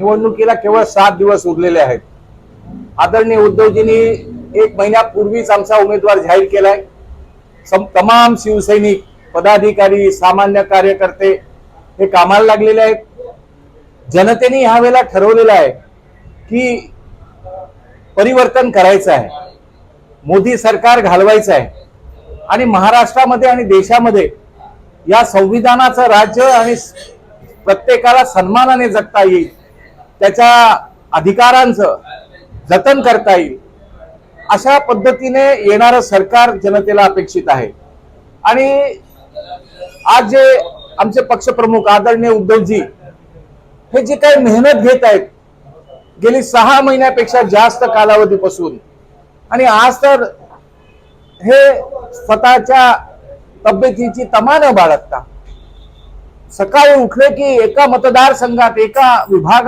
निवडणुकीला केवळ सात दिवस उरलेले आहेत. आदरणीय उद्धवजींनी एक महिन्यापूर्वीच आमचा उमेदवार जाहीर केलाय. सम- तमाम शिवसैनिक पदाधिकारी सामान्य कार्यकर्ते हे कामाला लागलेले आहेत. जनतेने ह्यावेळेला ठरवलेलं आहे की परिवर्तन करायचं आहे. मोदी सरकार घालवायचं आहे. आणि महाराष्ट्रामध्ये आणि देशामध्ये या संविधानाचं राज्य आणि प्रत्येकाला सन्मानाने जगता येईल. त्याच्या अधिकारांचं जतन करता येईल. अशा पद्धतीने येणारं सरकार जनतेला अपेक्षित आहे. आणि आज जे आमचे पक्षप्रमुख आदरणीय उद्धवजी हे जे काही मेहनत घेत आहेत गेली सहा महिन्यापेक्षा जास्त कालावधीपासून आणि आज तर हे स्वतःच्या तब्येतीची तमा न बाळगता सकाळी उठले की एका मतदारसंघात एका विभागात